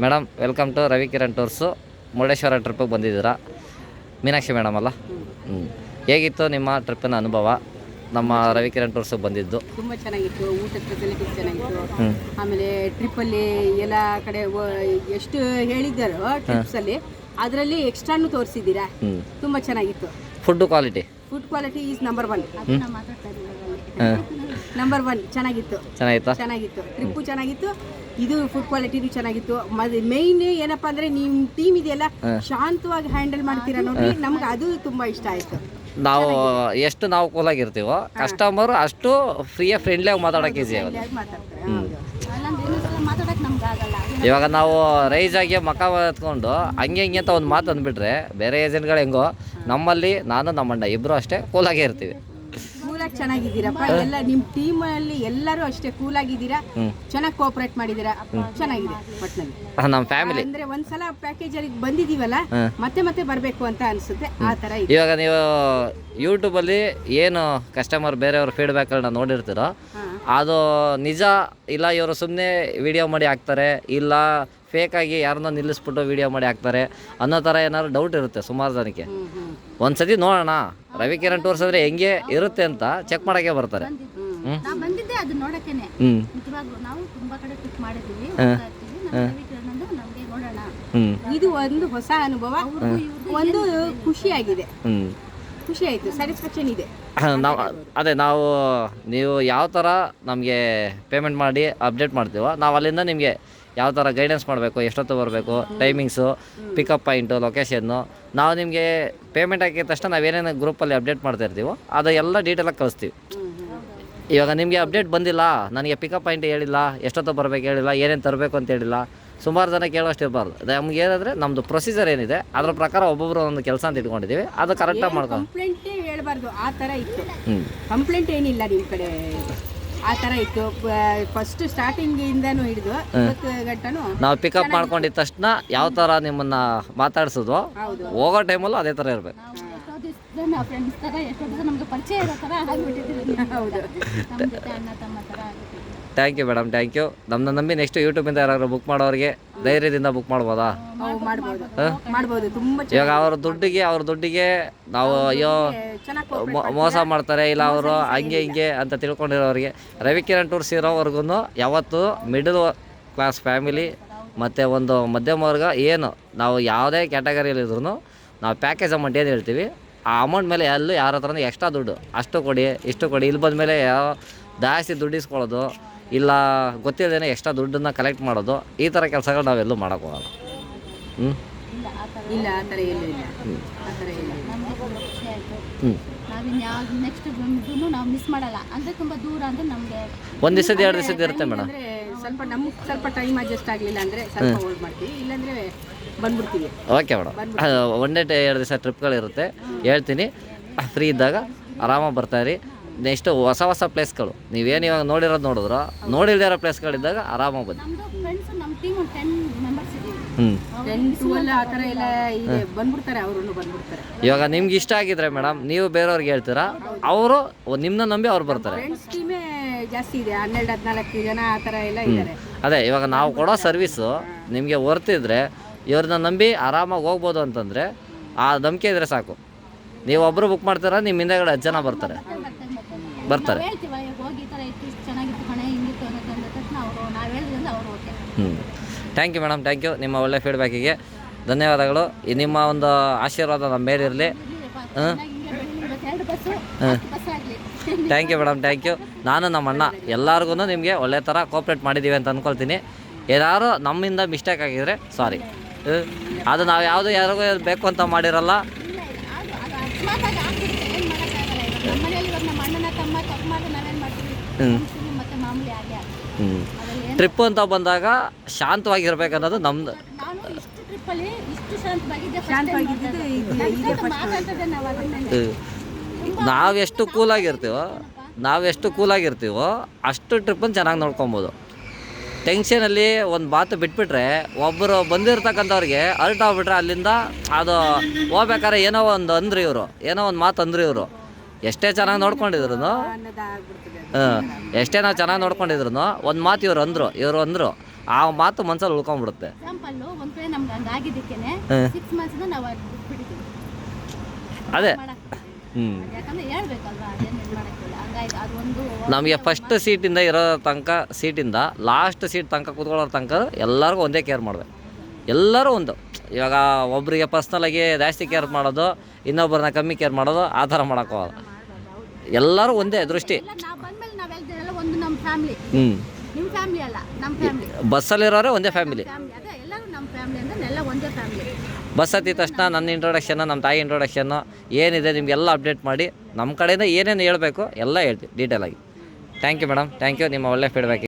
Madam welcome to Ravikiran tours Murudeshwar ಟ್ರಿಪ್ಪಿಗೆ ಬಂದಿದ್ದೀರಾ? Meenakshi madam ಅಲ್ಲ? ಹ್ಞೂ ಹೇಗಿತ್ತು ನಿಮ್ಮ ಟ್ರಿಪ್ಪಿನ ಅನುಭವ? ನಮ್ಮ ರವಿಕಿರಣ್ ಟೂರ್ಸಿಗೆ ಬಂದಿದ್ದು. ತುಂಬ ಚೆನ್ನಾಗಿತ್ತು. ಊಟದ ಫೆಸಿಲಿಟೀಸ್ ಚೆನ್ನಾಗಿತ್ತು. ಹ್ಞೂ ಆಮೇಲೆ ಟ್ರಿಪ್ಪಲ್ಲಿ ಎಲ್ಲ ಕಡೆ ವ- ಎಷ್ಟು ಹೇಳಿದ್ದಾರೋ ಟ್ರಿಪ್ಸಲ್ಲಿ ಅದರಲ್ಲಿ ಎಕ್ಸ್ಟ್ರಾನು ತೋರಿಸಿದ್ದೀರಾ? ಹ್ಞೂ ತುಂಬ ಚೆನ್ನಾಗಿತ್ತು. Food quality food quality is number one number one ಚೆನ್ನಾಗಿತ್ತು. ಚೆನ್ನಾಗಿತ್ತು? ಚೆನ್ನಾಗಿತ್ತು. ಟ್ರಿಪ್ಪು ಚೆನ್ನಾಗಿತ್ತು. ಇದು ಫುಡ್ ಕ್ವಾಲಿಟಿನೂ ಚೆನ್ನಾಗಿತ್ತು. ಮೈನ್ ಏನಪ್ಪಾ ಅಂದ್ರೆ ನಿಮ್ ಟೀಮ್ ಇದೆಯಲ್ಲ ಶಾಂತವಾಗಿ ಹ್ಯಾಂಡಲ್ ಮಾಡ್ತೀರಾ ನೋಡಿ ನಮ್ಗೆ ಅದು ತುಂಬಾ ಇಷ್ಟ ಆಯ್ತು. ನಾವು ಎಷ್ಟು ನಾವು ಕೂಲಾಗಿರ್ತೀವೋ ಕಸ್ಟಮರ್ ಅಷ್ಟು ಫ್ರೀಯಾಗಿ ಫ್ರೆಂಡ್ಲಿಯಾಗಿ ಮಾತಾಡೋಕೆ ಈಸಿ ಆಗುತ್ತೆ ಇವಾಗ ನಾವು ರೈಸ್ ಆಗಿ ಮಕ ಎತ್ಕೊಂಡು ಹಂಗೆ ಹಿಂಗೆ ಅಂತ ಒಂದು ಮಾತು ಅಂದ್ಬಿಟ್ರೆ ಬೇರೆ ಏಜೆಂಟ್ಗಳು ಹೆಂಗೋ ನಮ್ಮಲ್ಲಿ ನಾನು ನಮ್ಮಣ್ಣ ಇಬ್ಬರು ಅಷ್ಟೇ ಕೂಲಾಗೇ ಇರ್ತೀವಿ. ಚೆನ್ನಾಗಿದ್ದೀರಪ್ಪ. ಎಲ್ಲ ನಿಮ್ ಟೀಮ್ ಅಲ್ಲಿ ಎಲ್ಲರೂ ಅಷ್ಟೇ ಕೂಲ್ ಆಗಿದ್ದೀರಾ. ಚೆನ್ನಾಗಿ ಕೋಆಪರೇಟ್ ಮಾಡಿದೀರಾ ಚೆನ್ನಾಗಿದೆ ಒಟ್ನಲ್ಲಿ. ನಮ್ಮ ಫ್ಯಾಮಿಲಿ ಅಂದ್ರೆ ಒಂದ್ಸಲ ಪ್ಯಾಕೇಜ್ ಅಲ್ಲಿ ಬಂದಿದೀವಲ್ಲ ಮತ್ತೆ ಮತ್ತೆ ಬರ್ಬೇಕು ಅಂತ ಅನ್ಸುತ್ತೆ. ಆ ತರ ಇದೆ. ಇವಾಗ ನೀವು ಯೂಟ್ಯೂಬಲ್ಲಿ ಏನು ಕಸ್ಟಮರ್ ಬೇರೆಯವ್ರ ಫೀಡ್ಬ್ಯಾಕ್ಗಳನ್ನ ನೋಡಿರ್ತೀರೋ ಹಾ. ಅದು ನಿಜ ಇಲ್ಲ ಇವರು ಸುಮ್ಮನೆ ವಿಡಿಯೋ ಮಾಡಿ ಹಾಕ್ತಾರೆ ಇಲ್ಲ ಫೇಕಾಗಿ ಯಾರನ್ನೋ ನಿಲ್ಲಿಸ್ಬಿಟ್ಟು ವಿಡಿಯೋ ಮಾಡಿ ಹಾಕ್ತಾರೆ ಅನ್ನೋ ಥರ ಏನಾದ್ರು ಡೌಟ್ ಇರುತ್ತೆ ಸುಮಾರು ಜನಕ್ಕೆ. ಒಂದು ಸತಿ ಒಂದ್ಸತಿ ನೋಡೋಣ. ರವಿಕಿರಣ್ ಟೂರ್ಸ್ ಅಂದರೆ ಹೆಂಗೆ ಇರುತ್ತೆ ಅಂತ ಚೆಕ್ ಮಾಡೋಕ್ಕೆ ಬರ್ತಾರೆ. ಇದು ಒಂದು ಹೊಸ ಅನುಭವ. ಒಂದು ಖುಷಿಯಾಗಿದೆ. ಹ್ಞೂ ಖುಷಿ ಆಯ್ತು. ಸ್ಯಾಟಿಸ್ಫ್ಯಾಕ್ಷನ್ ಇದೆ. ನಾವು ಅದೇ ನಾವು ನೀವು ಯಾವ ಥರ ನಮಗೆ ಪೇಮೆಂಟ್ ಮಾಡಿ ಅಪ್ಡೇಟ್ ಮಾಡ್ತೀವೋ ನಾವು ಅಲ್ಲಿಂದ ನಿಮಗೆ ಯಾವ ಥರ ಗೈಡೆನ್ಸ್ ಮಾಡಬೇಕು ಎಷ್ಟೊತ್ತು ಬರಬೇಕು ಟೈಮಿಂಗ್ಸು ಪಿಕಪ್ ಪಾಯಿಂಟು ಲೊಕೇಶನ್ನು ನಾವು ನಿಮಗೆ ಪೇಮೆಂಟ್ ಹಾಕಿದ ತಕ್ಷಣ ನಾವೇನೇನು ಗ್ರೂಪಲ್ಲಿ ಅಪ್ಡೇಟ್ ಮಾಡ್ತಾ ಇರ್ತೀವೋ ಅದು ಎಲ್ಲ ಡೀಟೇಲಾಗಿ ಕಳಿಸ್ತೀವಿ. ಇವಾಗ ನಿಮಗೆ ಅಪ್ಡೇಟ್ ಬಂದಿಲ್ಲ ನನಗೆ ಪಿಕಪ್ ಪಾಯಿಂಟ್ ಹೇಳಿಲ್ಲ ಎಷ್ಟೊತ್ತು ಬರಬೇಕು ಹೇಳಿಲ್ಲ ಏನೇನು ತರಬೇಕು ಅಂತ ಹೇಳಿಲ್ಲ ಸುಮಾರು ಜನ ಕೇಳೋಷ್ಟು ಇರಬಾರ್ದು. ನಮ್ಗೆ ಏನಂದರೆ ನಮ್ಮದು ಪ್ರೊಸೀಜರ್ ಏನಿದೆ ಅದ್ರ ಪ್ರಕಾರ ಒಬ್ಬೊಬ್ಬರು ಒಂದು ಕೆಲಸ ಅಂತ ಇಟ್ಕೊಂಡಿದ್ದೀವಿ ಅದು ಕರೆಕ್ಟಾಗಿ ಮಾಡ್ಕೊಂಡು. ಕಂಪ್ಲೇಂಟೇ ಹೇಳಬಾರ್ದು? ಆ ಥರ ಇತ್ತು. ಕಂಪ್ಲೇಂಟ್ ಏನಿಲ್ಲ ನಿಮ್ಮ ಕಡೆ? ಆ ತರ ಇತ್ತು. ಫಸ್ಟ್ ಸ್ಟಾರ್ಟಿಂಗ್ ಇಂದನೂ ಹಿಡಿದು ಇವತ್ತು ಗಂಟನು ನಾವು ಪಿಕಪ್ ಮಾಡ್ಕೊಂಡಿದ ತಕ್ಷಣ ಯಾವ ತರ ನಿಮ್ಮನ್ನ ಮಾತಾಡ್ಸೋದು ಹೋಗೋ ಟೈಮಲ್ಲೂ ಅದೇ ಥರ ಇರಬೇಕು. ಫ್ರೆಂಡ್ಸ್ ತರ ಎಷ್ಟೋ ದಿವಸ ನಮ್ಗೆ ಪರಿಚಯ ಇರೋ ತರ ತರ thank you madam thank you ನಮ್ಮನ್ನ ನಂಬಿ ನೆಕ್ಸ್ಟ್ ಯೂಟ್ಯೂಬಿಂದ ಯಾರಾದರೂ ಬುಕ್ ಮಾಡೋರಿಗೆ ಧೈರ್ಯದಿಂದ ಬುಕ್ ಮಾಡ್ಬೋದಾ? ಅವು ಮಾಡ್ಬೋದು. ಮಾಡ್ಬೋದು. ತುಂಬ ಇವಾಗ ಅವ್ರ ದುಡ್ಡಿಗೆ ಅವ್ರ ದುಡ್ಡಿಗೆ ನಾವು ಅಯ್ಯೋ ಮೊ- ಮೋಸ ಮಾಡ್ತಾರೆ ಇಲ್ಲ ಅವರು ಹಂಗೆ ಹಿಂಗೆ ಅಂತ ತಿಳ್ಕೊಂಡಿರೋರಿಗೆ. ರವಿಕಿರಣ್ ಟೂರ್ಸ್ ಇರೋವರೆಗೂ ಯಾವತ್ತು ಮಿಡಲ್ ಕ್ಲಾಸ್ ಫ್ಯಾಮಿಲಿ ಮತ್ತು ಒಂದು ಮಧ್ಯಮ ವರ್ಗ ಏನು ನಾವು ಯಾವುದೇ ಕ್ಯಾಟಗರಿಯಲ್ಲಿ ಇದ್ರೂ ನಾವು ಪ್ಯಾಕೇಜ್ ಅಮೌಂಟ್ ಏನು ಹೇಳ್ತೀವಿ ಆ ಅಮೌಂಟ್ ಮೇಲೆ ಎಲ್ಲೂ ಯಾರ ಹತ್ರನೂ ಎಕ್ಸ್ಟ್ರಾ ದುಡ್ಡು. ಅಷ್ಟು ಕೊಡಿ ಇಷ್ಟು ಕೊಡಿ. ಇಲ್ಲಿ ಬಂದಮೇಲೆ ಯಾವ ಜಾಸ್ತಿ ದುಡ್ಡು ಇಸ್ಕೊಳ್ಳೋದು ಇಲ್ಲ ಗೊತ್ತಿಲ್ಲದೇನೆ ಎಕ್ಸ್ಟ್ರಾ ದುಡ್ಡನ್ನು ಕಲೆಕ್ಟ್ ಮಾಡೋದು. ಈ ಥರ ಕೆಲಸಗಳು ನಾವೆಲ್ಲೂ ಮಾಡೋಕ್ಕೋಗಲ್ಲ ಹ್ಞೂ ಇಲ್ಲ ಆ ಥರ ಇಲ್ಲ ಆ ಥರ ಎಲ್ಲೂ ಇಲ್ಲ. ಆ ಥರ ಇಲ್ಲ. ನಮಗೆ ತುಂಬ ಖುಷಿ ಆಯಿತು. ಹ್ಞೂ ನಾವಿನ್ ಯಾವ್ದು ನೆಕ್ಸ್ಟ್ ಬಂದು ನಾವು ಮಿಸ್ ಮಾಡಲ್ಲ. ಅಂದರೆ ತುಂಬ ದೂರ ಅಂದರೆ ನಮಗೆ ಒಂದು ದಿವಸದ ಎರಡು ದಿವಸದ ಇರುತ್ತೆ ಮೇಡಮ್. ಅಂದ್ರೆ ಸ್ವಲ್ಪ ನಮ್ಗೆ ಸ್ವಲ್ಪ ಟೈಮ್ ಅಡ್ಜಸ್ಟ್ ಆಗಲಿಲ್ಲ ಅಂದ್ರೆ ಸ್ವಲ್ಪ ಹೋಲ್ಡ್ ಮಾಡ್ತೀವಿ. ಇಲ್ಲಾಂದ್ರೆ ಬಂದ್ಬಿಡ್ತೀವಿ. Okay madam. ಒನ್ ಡೇ ಎರಡು ದಿವಸ ಟ್ರಿಪ್ಗಳಿರುತ್ತೆ ಹೇಳ್ತೀನಿ. ಫ್ರೀ ಇದ್ದಾಗ ಆರಾಮಾಗಿ ಬರ್ತಾಯಿರಿ ನೆಕ್ಸ್ಟು ಹೊಸ ಹೊಸ ಪ್ಲೇಸ್ಗಳು. ನೀವೇನು ಇವಾಗ ನೋಡಿರೋದು ನೋಡಿದ್ರು? ನೋಡಿಲ್ದೇ ಇರೋ ಪ್ಲೇಸ್ಗಳಿದ್ದಾಗ ಆರಾಮಾಗಿ ಬನ್ನಿ. ನಮ್ಮದು ಫ್ರೆಂಡ್ಸ್ ನಮ್ಮ ಟೀಮ್ ಒಂದು ಟೆನ್ ಮೆಂಬರ್ಸ್ ಇದ್ದೀವಿ. ಹ್ಞೂ ಟೆನ್ ಟುವೆಲ್ ಆ ಥರ ಎಲ್ಲ ಇದೆ. ಬಂದ್ಬಿಡ್ತಾರೆ ಅವರು ಬಂದ್ಬಿಡ್ತಾರೆ. ಇವಾಗ ನಿಮ್ಗೆ ಇಷ್ಟ ಆಗಿದ್ರೆ ಮೇಡಮ್ ನೀವು ಬೇರೆಯವ್ರಿಗೆ ಹೇಳ್ತೀರಾ? ಅವರು ನಿಮ್ಮನ್ನ ನಂಬಿ ಅವ್ರು ಬರ್ತಾರೆ. ಫ್ರೆಂಡ್ಸ್ ಟೀಮೇ ಜಾಸ್ತಿ ಇದೆ. ಹನ್ನೆರಡು ಹದಿನಾಲ್ಕು ಜನ ಆ ಥರ ಎಲ್ಲ ಇದ್ದಾರೆ ಅದೇ ಇವಾಗ ನಾವು ಕೊಡೋ ಸರ್ವಿಸು ನಿಮಗೆ ವರ್ತಿದ್ರೆ ಇವ್ರನ್ನ ನಂಬಿ ಆರಾಮಾಗಿ ಹೋಗ್ಬೋದು ಅಂತಂದರೆ ಆ ನಂಬಿಕೆ ಇದ್ರೆ ಸಾಕು. ನೀವು ಒಬ್ಬರು ಬುಕ್ ಮಾಡ್ತೀರಾ ನಿಮ್ಮ ಹಿಂದೆಗಡೆ ಹತ್ತು ಜನ ಬರ್ತಾರೆ. ಬರ್ತಾರೆ. ಹೇಳ್ತೀವ ಇವಾಗ ಹೋಗಿ ಈ ಥರ ಇತ್ತು ಇಷ್ಟು ಚೆನ್ನಾಗಿತ್ತು ಕಣೆ ಹಿಂಗಿತ್ತು ಅನ್ನೋದು ಅಂದ ತಕ್ಷಣ ಅವರು ನಾವು ಹೇಳಿದ್ರಿಂದ ಅವ್ರು ಓಕೆ ಹ್ಞೂ thank you madam thank you ನಿಮ್ಮ ಒಳ್ಳೆ ಫೀಡ್ಬ್ಯಾಕಿಗೆ ಧನ್ಯವಾದಗಳು. ಈ ನಿಮ್ಮ ಒಂದು ಆಶೀರ್ವಾದ ನಮ್ಮ ಮೇಲಿರಲಿ ಎರಡು ಬಸ್ಸು ಹತ್ತು ಬಸ್ ಆಗಲಿ. Thank you madam thank you ನಾನು ನಮ್ಮ ಅಣ್ಣ. ಎಲ್ಲರಿಗೂ ನಿಮಗೆ ಒಳ್ಳೆ ಥರ ಕೋಪ್ರೇಟ್ ಮಾಡಿದ್ದೀವಿ ಅಂತ ಅಂದ್ಕೊಳ್ತೀನಿ ಏನಾದ್ರು ನಮ್ಮಿಂದ ಮಿಸ್ಟೇಕ್ ಆಗಿದ್ರೆ ಸಾರಿ ಅದು ನಾವು ಯಾವುದು ಯಾರಿಗೂ ಬೇಕು ಅಂತ ಮಾಡಿರಲ್ಲ ಇಲ್ಲ ಇಲ್ಲ ಅದು ಅದು ಅಕಸ್ಮಾತಾಗಿ ಆಗ್ಬಿಡುತ್ತೆ ಏನು ಮಾಡೋಕ್ಕಾಗಲ್ಲ ಇವಾಗ ನಮ್ಮ ಮನೇಲಿ ಇವಾಗ ನಮ್ಮ ಅಣ್ಣನ ತಮ್ಮ ತಪ್ಪು ಮಾಡಿದ್ರೆ ನಾವೇನು ಮತ್ತೆ ಮಾಮೂಲಿ ಆಗೇ ಹ್ಞೂ ಅದ್ರಲ್ಲಿ ಟ್ರಿಪ್ಪು ಅಂತ ಬಂದಾಗ ಶಾಂತವಾಗಿರ್ಬೇಕನ್ನೋದು ನಮ್ದು. ನಾನು ಇಷ್ಟು ಟ್ರಿಪ್ಪಲ್ಲಿ ಇಷ್ಟು ಶಾಂತವಾಗಿದ್ದೆ ಶಾಂತವಾಗಿದ್ದು ಇದು ಇದೆ ಮಾತಾಡ್ತದೆ ನಾವು ಅದನ್ನೇ ನಾವೆಷ್ಟು ಕೂಲಾಗಿರ್ತೀವೋ ನಾವೆಷ್ಟು ಕೂಲಾಗಿರ್ತೀವೋ ಅಷ್ಟು ಟ್ರಿಪ್ಪನ್ನು ಚೆನ್ನಾಗಿ ನೋಡ್ಕೊಬೋದು. ಟೆನ್ಷನಲ್ಲಿ ಒಂದು ಮಾತು ಬಿಟ್ಬಿಟ್ರೆ ಒಬ್ಬರು ಬಂದಿರ್ತಕ್ಕಂಥವ್ರಿಗೆ ಅರ್ಟ್ ಆಗ್ಬಿಟ್ರೆ ಅಲ್ಲಿಂದ ಅದು ಹೋಗ್ಬೇಕಾದ್ರೆ ಏನೋ ಒಂದು ಅಂದ್ರಿ ಇವರು ಏನೋ ಒಂದು ಮಾತು ಅಂದ್ರಿ ಇವರು. ಎಷ್ಟೇ ಚೆನ್ನಾಗಿ ನೋಡ್ಕೊಂಡಿದ್ರು ಹಾಂ ಎಷ್ಟೇ ನಾವು ಚೆನ್ನಾಗಿ ನೋಡ್ಕೊಂಡಿದ್ರು ಒಂದು ಮಾತು ಇವ್ರು ಅಂದರು ಇವರು ಅಂದರು ಆ ಮಾತು ಮನ್ಸಲ್ಲಿ ಉಳ್ಕೊಂಡ್ಬಿಡುತ್ತೆ ಅದು ಹ್ಞೂ ನಮಗೆ ಫಸ್ಟ್ ಸೀಟಿಂದ ಇರೋ ತನಕ ಸೀಟಿಂದ ಲಾಸ್ಟ್ ಸೀಟ್ ತನಕ ಕೂತ್ಕೊಳ್ಳೋ ತನಕ ಎಲ್ಲರಿಗೂ ಒಂದೇ ಕೇರ್ ಮಾಡಬೇಕು. ಎಲ್ಲರೂ ಒಂದು. ಇವಾಗ ಒಬ್ಬರಿಗೆ ಪರ್ಸ್ನಲಾಗಿ ಜಾಸ್ತಿ ಕೇರ್ ಮಾಡೋದು ಇನ್ನೊಬ್ಬರನ್ನ ಕಮ್ಮಿ ಕೇರ್ ಮಾಡೋದು ಆ ಥರ ಮಾಡೋಕ್ಕೋಗಲ್ಲ ಎಲ್ಲರೂ ಒಂದೇ ದೃಷ್ಟಿ. ಹ್ಞೂ ಬಸ್ಸಲ್ಲಿರೋರೇ ಒಂದೇ ಫ್ಯಾಮಿಲಿ. ಬಸ್ ಹತ್ತಿದ ತಕ್ಷಣ ನನ್ನ ಇಂಟ್ರೊಡಕ್ಷನ್ ನಮ್ಮ ತಾಯಿ ಇಂಟ್ರೊಡಕ್ಷನ್ನು ಏನಿದೆ ನಿಮಗೆಲ್ಲ ಅಪ್ಡೇಟ್ ಮಾಡಿ ನಮ್ಮ ಕಡೆಯಿಂದ ಏನೇನು ಹೇಳಬೇಕು ಎಲ್ಲ ಹೇಳ್ತೀವಿ ಡೀಟೇಲಾಗಿ thank you madam thank you ನಿಮ್ಮ ಒಳ್ಳೆ ಫೀಡ್ಬ್ಯಾಕ್